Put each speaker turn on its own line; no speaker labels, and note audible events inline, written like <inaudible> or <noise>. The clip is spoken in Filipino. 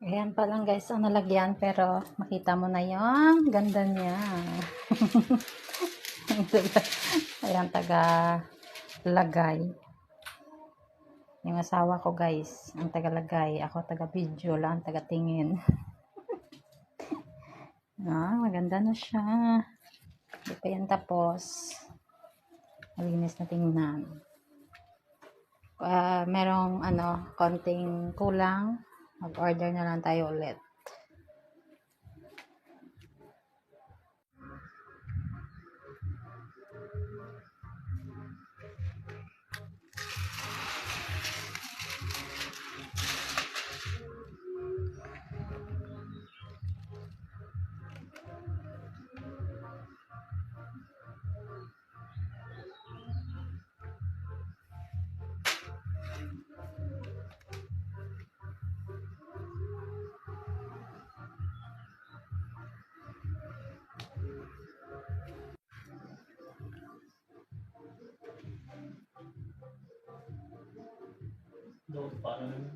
Ayan pa lang guys ang nalagyan pero makita mo na yung ganda niya. <laughs> Ayan taga lagay. Yung asawa ko guys, ang taga lagay. Ako taga video lang, taga tingin. <laughs> ah, maganda na siya. Hindi pa yan tapos. Malinis na tingnan. Ah, merong ano, konting kulang. Mag-order na lang tayo ulit.
都把它们